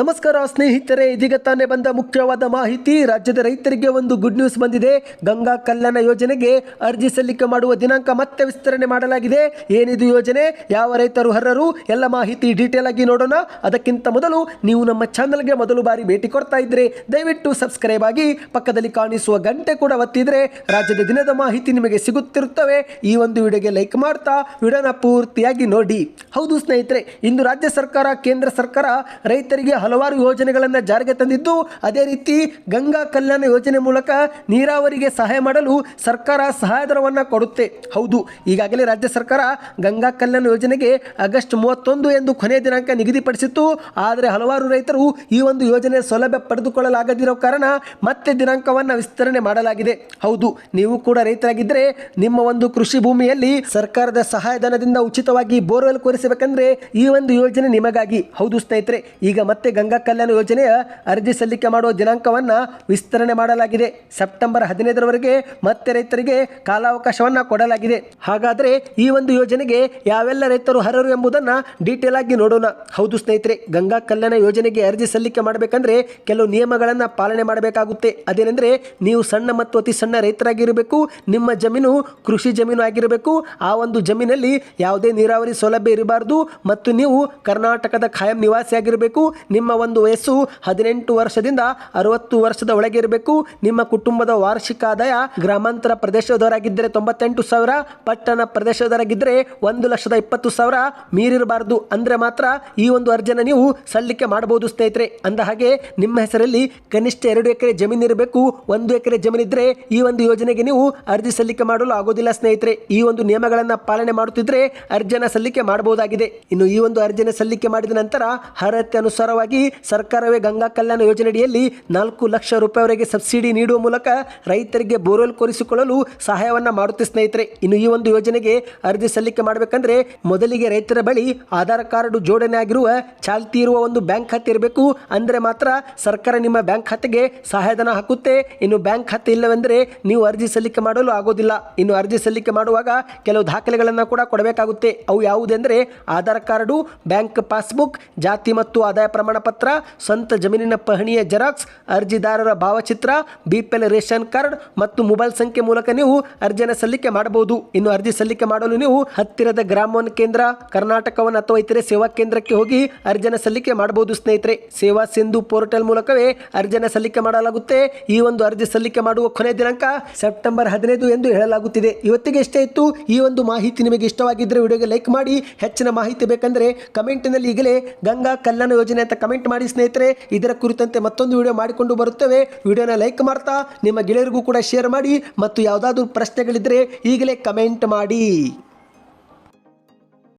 ನಮಸ್ಕಾರ ಸ್ನೇಹಿತರೆ, ಇದೀಗ ತಾನೇ ಬಂದ ಮುಖ್ಯವಾದ ಮಾಹಿತಿ. ರಾಜ್ಯದ ರೈತರಿಗೆ ಒಂದು ಗುಡ್ ನ್ಯೂಸ್ ಬಂದಿದೆ. ಗಂಗಾ ಕಲ್ಯಾಣ ಯೋಜನೆಗೆ ಅರ್ಜಿ ಸಲ್ಲಿಕೆ ಮಾಡುವ ದಿನಾಂಕ ಮತ್ತೆ ವಿಸ್ತರಣೆ ಮಾಡಲಾಗಿದೆ. ಏನಿದು ಯೋಜನೆ? ಯಾವ ರೈತರು ಅರ್ಹರು? ಎಲ್ಲ ಮಾಹಿತಿ ಡೀಟೇಲ್ ಆಗಿ ನೋಡೋಣ. ಅದಕ್ಕಿಂತ ಮೊದಲು ನೀವು ನಮ್ಮ ಚಾನಲ್ಗೆ ಮೊದಲು ಬಾರಿ ಭೇಟಿ ಕೊಡ್ತಾ ಇದ್ರೆ ದಯವಿಟ್ಟು ಸಬ್ಸ್ಕ್ರೈಬ್ ಆಗಿ ಪಕ್ಕದಲ್ಲಿ ಕಾಣಿಸುವ ಗಂಟೆ ಕೂಡ ಒತ್ತಿದ್ರೆ ರಾಜ್ಯದ ದಿನದ ಮಾಹಿತಿ ನಿಮಗೆ ಸಿಗುತ್ತಿರುತ್ತವೆ. ಈ ಒಂದು ವಿಡಿಯೋಗೆ ಲೈಕ್ ಮಾಡ್ತಾ ವಿಡಿಯೋನ ಪೂರ್ತಿಯಾಗಿ ನೋಡಿ. ಹೌದು ಸ್ನೇಹಿತರೆ, ಇಂದು ರಾಜ್ಯ ಸರ್ಕಾರ, ಕೇಂದ್ರ ಸರ್ಕಾರ ರೈತರಿಗೆ ಹಲವಾರು ಯೋಜನೆಗಳನ್ನು ಜಾರಿಗೆ ತಂದಿದ್ದು, ಅದೇ ರೀತಿ ಗಂಗಾ ಕಲ್ಯಾಣ ಯೋಜನೆ ಮೂಲಕ ನೀರಾವರಿಗೆ ಸಹಾಯ ಮಾಡಲು ಸರ್ಕಾರ ಸಹಾಯಧನವನ್ನು ಕೊಡುತ್ತೆ. ಹೌದು, ಈಗಾಗಲೇ ರಾಜ್ಯ ಸರ್ಕಾರ ಗಂಗಾ ಕಲ್ಯಾಣ ಯೋಜನೆಗೆ ಆಗಸ್ಟ್ ಮೂವತ್ತೊಂದು ಎಂದು ಕೊನೆಯ ದಿನಾಂಕ ನಿಗದಿಪಡಿಸಿತ್ತು. ಆದರೆ ಹಲವಾರು ರೈತರು ಈ ಒಂದು ಯೋಜನೆ ಸೌಲಭ್ಯ ಪಡೆದುಕೊಳ್ಳಲಾಗದಿರೋ ಕಾರಣ ಮತ್ತೆ ದಿನಾಂಕವನ್ನು ವಿಸ್ತರಣೆ ಮಾಡಲಾಗಿದೆ. ಹೌದು, ನೀವು ಕೂಡ ರೈತರಾಗಿದ್ದರೆ ನಿಮ್ಮ ಒಂದು ಕೃಷಿ ಭೂಮಿಯಲ್ಲಿ ಸರ್ಕಾರದ ಸಹಾಯಧನದಿಂದ ಉಚಿತವಾಗಿ ಬೋರ್ವೆಲ್ ಕೊರೆಸಬೇಕಂದ್ರೆ ಈ ಒಂದು ಯೋಜನೆ ನಿಮಗಾಗಿ. ಹೌದು ಸ್ನೇಹಿತರೆ, ಈಗ ಮತ್ತೆ ಗಂಗಾ ಕಲ್ಯಾಣ ಯೋಜನೆಯ ಅರ್ಜಿ ಸಲ್ಲಿಕೆ ಮಾಡುವ ದಿನಾಂಕವನ್ನು ವಿಸ್ತರಣೆ ಮಾಡಲಾಗಿದೆ. ಸೆಪ್ಟೆಂಬರ್ ಹದಿನೈದರವರೆಗೆ ಮತ್ತೆ ರೈತರಿಗೆ ಕಾಲಾವಕಾಶವನ್ನು ಕೊಡಲಾಗಿದೆ. ಹಾಗಾದರೆ ಈ ಒಂದು ಯೋಜನೆಗೆ ಯಾವೆಲ್ಲ ರೈತರು ಅರ್ಹರು ಎಂಬುದನ್ನು ಡೀಟೇಲ್ ಆಗಿ ನೋಡೋಣ. ಹೌದು ಸ್ನೇಹಿತರೆ, ಗಂಗಾ ಕಲ್ಯಾಣ ಯೋಜನೆಗೆ ಅರ್ಜಿ ಸಲ್ಲಿಕೆ ಮಾಡಬೇಕಂದ್ರೆ ಕೆಲವು ನಿಯಮಗಳನ್ನು ಪಾಲನೆ ಮಾಡಬೇಕಾಗುತ್ತೆ. ಅದೇನೆಂದರೆ ನೀವು ಸಣ್ಣ ಮತ್ತು ಅತಿ ಸಣ್ಣ ರೈತರಾಗಿರಬೇಕು, ನಿಮ್ಮ ಜಮೀನು ಕೃಷಿ ಜಮೀನು ಆಗಿರಬೇಕು. ಆ ಒಂದು ಜಮೀನಲ್ಲಿ ಯಾವುದೇ ನೀರಾವರಿ ಸೌಲಭ್ಯ ಇರಬಾರದು ಮತ್ತು ನೀವು ಕರ್ನಾಟಕದ ಖಾಯಂ ನಿವಾಸಿಯಾಗಿರಬೇಕು ನಿಮ್ಮ ಒಂದು ವಯಸ್ಸು ಹದಿನೆಂಟು ವರ್ಷದಿಂದ ಅರವತ್ತು ವರ್ಷದ ಒಳಗೆ ಇರಬೇಕು. ನಿಮ್ಮ ಕುಟುಂಬದ ವಾರ್ಷಿಕ ಆದಾಯ ಗ್ರಾಮಾಂತರ ಪ್ರದೇಶದವರಾಗಿದ್ದರೆ ತೊಂಬತ್ತೆಂಟು ಸಾವಿರ, ಪಟ್ಟಣ ಪ್ರದೇಶದವರಾಗಿದ್ದರೆ ಒಂದು ಲಕ್ಷದ ಇಪ್ಪತ್ತು ಸಾವಿರ. ಮೀರಿರಬಾರದು ಅಂದರೆ ಮಾತ್ರ ಈ ಒಂದು ಅರ್ಜಿನ ನೀವು ಸಲ್ಲಿಕೆ ಮಾಡಬಹುದು ಸ್ನೇಹಿತರೆ. ಅಂದ ಹಾಗೆ ನಿಮ್ಮ ಹೆಸರಲ್ಲಿ ಕನಿಷ್ಠ ಎರಡು ಎಕರೆ ಜಮೀನು ಇರಬೇಕು. ಒಂದು ಎಕರೆ ಜಮೀನಿದ್ರೆ ಈ ಒಂದು ಯೋಜನೆಗೆ ನೀವು ಅರ್ಜಿ ಸಲ್ಲಿಕೆ ಮಾಡಲು ಆಗೋದಿಲ್ಲ ಸ್ನೇಹಿತರೆ. ಈ ಒಂದು ನಿಯಮಗಳನ್ನು ಪಾಲನೆ ಮಾಡುತ್ತಿದ್ರೆ ಅರ್ಜಿನ ಸಲ್ಲಿಕೆ ಮಾಡಬಹುದಾಗಿದೆ. ಇನ್ನು ಈ ಒಂದು ಅರ್ಜಿನ ಸಲ್ಲಿಕೆ ಮಾಡಿದ ನಂತರ ಅರ್ಹತೆ ಅನುಸಾರವಾಗಿ ಸರ್ಕಾರವೇ ಗಂಗಾ ಕಲ್ಯಾಣ ಯೋಜನೆಯಡಿಯಲ್ಲಿ ನಾಲ್ಕು ಲಕ್ಷ ರೂಪಾಯಿವರೆಗೆ ಸಬ್ಸಿಡಿ ನೀಡುವ ಮೂಲಕ ರೈತರಿಗೆ ಬೋರ್ವೆಲ್ ಕೋರಿಸಿಕೊಳ್ಳಲು ಸಹಾಯವನ್ನ ಮಾಡುತ್ತೆ ಸ್ನೇಹಿತರೆ. ಇನ್ನು ಈ ಒಂದು ಯೋಜನೆಗೆ ಅರ್ಜಿ ಸಲ್ಲಿಕೆ ಮಾಡಬೇಕಂದ್ರೆ ಮೊದಲಿಗೆ ರೈತರ ಬಳಿ ಆಧಾರ್ ಕಾರ್ಡ್ ಜೋಡಣೆ ಆಗಿರುವ, ಚಾಲ್ತಿ ಇರುವ ಒಂದು ಬ್ಯಾಂಕ್ ಖಾತೆ ಇರಬೇಕು. ಅಂದರೆ ಮಾತ್ರ ಸರ್ಕಾರ ನಿಮ್ಮ ಬ್ಯಾಂಕ್ ಖಾತೆಗೆ ಸಹಾಯಧನ ಹಾಕುತ್ತೆ. ಇನ್ನು ಬ್ಯಾಂಕ್ ಖಾತೆ ಇಲ್ಲವೆಂದರೆ ನೀವು ಅರ್ಜಿ ಸಲ್ಲಿಕೆ ಮಾಡಲು ಆಗೋದಿಲ್ಲ. ಇನ್ನು ಅರ್ಜಿ ಸಲ್ಲಿಕೆ ಮಾಡುವಾಗ ಕೆಲವು ದಾಖಲೆಗಳನ್ನು ಕೂಡ ಕೊಡಬೇಕಾಗುತ್ತೆ. ಅವು ಯಾವುದೆಂದರೆ ಆಧಾರ್ ಕಾರ್ಡು, ಬ್ಯಾಂಕ್ ಪಾಸ್ಬುಕ್, ಜಾತಿ ಮತ್ತು ಆದಾಯ ಪ್ರಮಾಣ ಪತ್ರ ಸ್ವಂತ ಜಮೀನಿನ ಪಹಣಿಯ ಜೆರಾಕ್ಸ್, ಅರ್ಜಿದಾರರ ಭಾವಚಿತ್ರ, ಬಿಪಿಎಲ್ ರೇಷನ್ ಕಾರ್ಡ್ ಮತ್ತು ಮೊಬೈಲ್ ಸಂಖ್ಯೆ ಮೂಲಕ ನೀವು ಅರ್ಜಿಯನ್ನು ಸಲ್ಲಿಕೆ ಮಾಡಬಹುದು. ಇನ್ನು ಅರ್ಜಿ ಸಲ್ಲಿಕೆ ಮಾಡಲು ನೀವು ಹತ್ತಿರದ ಗ್ರಾಮವನ್ ಕೇಂದ್ರ ಕರ್ನಾಟಕವನ್ ಅಥವಾ ಇತರೆ ಸೇವಾ ಕೇಂದ್ರಕ್ಕೆ ಹೋಗಿ ಅರ್ಜಿಯನ್ನು ಸಲ್ಲಿಕೆ ಮಾಡಬಹುದು ಸ್ನೇಹಿತರೆ. ಸೇವಾ ಸಿಂಧು ಪೋರ್ಟಲ್ ಮೂಲಕವೇ ಅರ್ಜಿಯನ್ನು ಸಲ್ಲಿಕೆ ಮಾಡಲಾಗುತ್ತೆ. ಈ ಒಂದು ಅರ್ಜಿ ಸಲ್ಲಿಕೆ ಮಾಡುವ ಕೊನೆ ದಿನಾಂಕ ಸೆಪ್ಟೆಂಬರ್ ಹದಿನೈದು ಎಂದು ಹೇಳಲಾಗುತ್ತಿದೆ. ಇವತ್ತಿಗೆ ಇಷ್ಟೇ ಇತ್ತು. ಈ ಒಂದು ಮಾಹಿತಿ ನಿಮಗೆ ಇಷ್ಟವಾಗಿದ್ದರೆ ವಿಡಿಯೋಗೆ ಲೈಕ್ ಮಾಡಿ. ಹೆಚ್ಚಿನ ಮಾಹಿತಿ ಬೇಕಂದ್ರೆ ಕಮೆಂಟ್ನಲ್ಲಿ ಈಗಲೇ ಗಂಗಾ ಕಲ್ಯಾಣ ಯೋಜನೆ ಅಂತ ಕಮೆಂಟ್ ಮಾಡಿ ಸ್ನೇಹಿತರೆ, ಇದರ ಕುರಿತಂತೆ ಮತ್ತೊಂದು ವಿಡಿಯೋ ಮಾಡಿಕೊಂಡು ಬರುತ್ತೇವೆ. ವಿಡಿಯೋನ ಲೈಕ್ ಮಾಡ್ತಾ, ನಿಮ್ಮ ಗೆಳೆಯರಿಗೂ ಕೂಡ ಶೇರ್ ಮಾಡಿ, ಮತ್ತು ಯಾವುದಾದ್ರೂ ಪ್ರಶ್ನೆಗಳಿದ್ದರೆ ಈಗಲೇ ಕಮೆಂಟ್ ಮಾಡಿ.